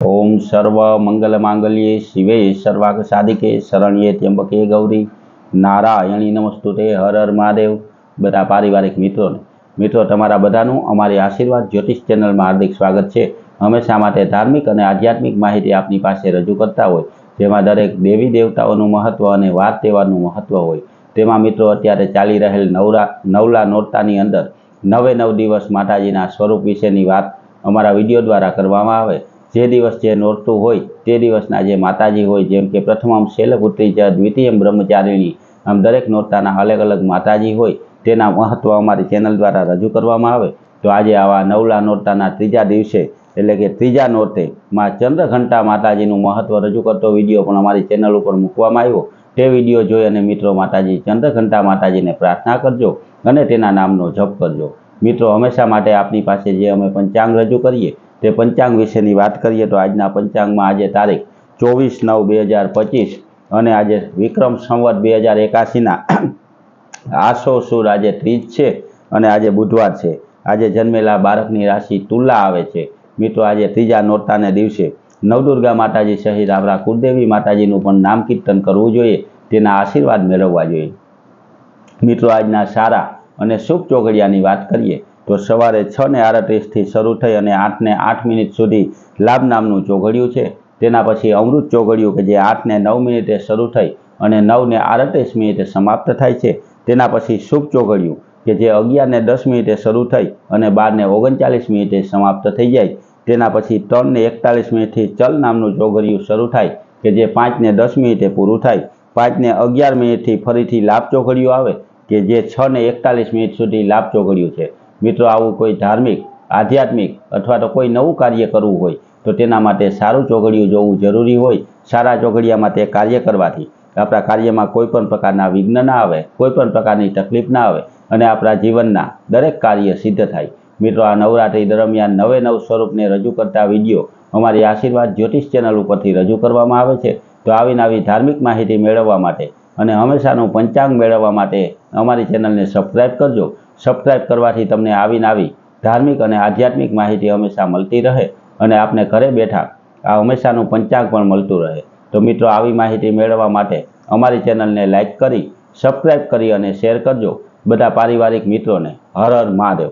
ઓમ સર્વ મંગલ માંગલ્યે શિવે સર્વાગ સાધિકે શરણ્યે ત્યંબકે ગૌરી. નારાયણી નમસ્તુતે, હર હર મહાદેવ. બધા પારિવારિક મિત્રોને, મિત્રો તમારા બધાનું અમારી આશીર્વાદ જ્યોતિષ ચેનલમાં હાર્દિક સ્વાગત છે. હંમેશા માટે ધાર્મિક અને આધ્યાત્મિક માહિતી આપની પાસે રજૂ કરતા હોય, જેમાં દરેક દેવી દેવતાઓનું મહત્વ અને વાર તહેવારનું મહત્વ હોય. તેમાં મિત્રો અત્યારે ચાલી રહેલ નવરા, નવલા નોરતાની અંદર નવે નવ દિવસ માતાજીના સ્વરૂપ વિશેની વાત અમારા વીડિયો દ્વારા કરવામાં આવે. જે દિવસ જે નોરતું હોય તે દિવસના જે માતાજી હોય, જેમ કે પ્રથમમ શૈલપુત્રી છે દ્વિતીયમ બ્રહ્મચારીણી, આમ દરેક નોરતાના અલગ અલગ માતાજી હોય, તેના મહત્વ અમારી ચેનલ દ્વારા રજૂ કરવામાં આવે. તો આજે આવા નવલા નોરતાના ત્રીજા દિવસે, એટલે કે ત્રીજા નોરતે માં ચંદ્રઘંટા માતાજીનું મહત્વ રજૂ કરતો વીડિયો પણ અમારી ચેનલ ઉપર મૂકવામાં આવ્યો. તે વીડિયો જોઈ અને મિત્રો માતાજી ચંદ્રઘંટા માતાજીને પ્રાર્થના કરજો અને તેના નામનો જપ કરજો. મિત્રો, હંમેશા માટે આપની પાસે જે અમે પંચાંગ રજૂ કરીએ તે પંચાંગ વિશેની વાત કરીએ તો આજના પંચાંગમાં આજે તારીખ ચોવીસ નવ બે હજાર પચીસ અને આજે વિક્રમ સંવત બે હજાર એકાસીના આસો સુર આજે ત્રીજ છે અને આજે બુધવાર છે. આજે જન્મેલા બાળકની રાશિ તુલા આવે છે. મિત્રો, આજે ત્રીજા નોરતાને દિવસે નવદુર્ગા માતાજી સહિત આપણા કુળદેવી માતાજીનું પણ નામ કીર્તન કરવું જોઈએ, તેના આશીર્વાદ મેળવવા જોઈએ. મિત્રો, આજના સારા અને શુભ ચોઘડિયાની વાત કરીએ તો સવારે છ ને આડત્રીસથી શરૂ થઈ અને આઠને આઠ મિનિટ સુધી લાભ નામનું ચોઘડિયું છે. તેના પછી અમૃત ચોઘડિયું કે જે આઠને નવ મિનિટે શરૂ થઈ અને નવને આડત્રીસ મિનિટે સમાપ્ત થાય છે. તેના પછી શુભ ચોઘડિયું કે જે અગિયારને દસ મિનિટે શરૂ થઈ અને બારને ઓગણચાલીસ મિનિટે સમાપ્ત થઈ જાય. તેના પછી ત્રણને એકતાલીસ મિનિટથી ચલ નામનું ચોઘડિયું શરૂ થાય કે જે પાંચને દસ મિનિટે પૂરું થાય. પાંચને અગિયાર મિનિટથી ફરીથી લાભ ચોઘડિયું આવે કે જે છ ને એકતાલીસ મિનિટ સુધી લાભ ચોઘડિયું છે. મિત્રો, આવું કોઈ ધાર્મિક, આધ્યાત્મિક અથવા તો કોઈ નવું કાર્ય કરવું હોય, તો તેના માટે સારું ચોઘડિયું જોવું જરૂરી હોય. સારા ચોઘડિયામાં તે કાર્ય કરવાથી આપણા કાર્યમાં કોઈ પણ પ્રકારના વિઘ્ન ના આવે, કોઈ પણ પ્રકારની તકલીફ ના આવે અને આપણા જીવનના દરેક કાર્ય સિદ્ધ થાય. મિત્રો, આ નવરાત્રી દરમિયાન નવે નવ સ્વરૂપને રજૂ કરતા વીડિયો અમારી આશીર્વાદ જ્યોતિષ ચેનલ ઉપરથી રજૂ કરવામાં આવે છે. તો આવી ધાર્મિક માહિતી મેળવવા માટે અને હંમેશાનું પંચાંગ મેળવવા માટે અમારી ચેનલને સબસ્ક્રાઈબ કરજો. સબસ્ક્રાઈબ કરવાથી તમને આવીને આવી ધાર્મિક અને આધ્યાત્મિક માહિતી હંમેશા મળતી રહે અને આપને ઘરે બેઠા આ હંમેશાનું પંચાંગ પણ મળતું રહે. તો મિત્રો, આવી માહિતી મેળવવા માટે અમારી ચેનલને લાઇક કરી સબસ્ક્રાઇબ કરી અને શેર કરજો. બધા પારિવારિક મિત્રોને હર હર મહાદેવ.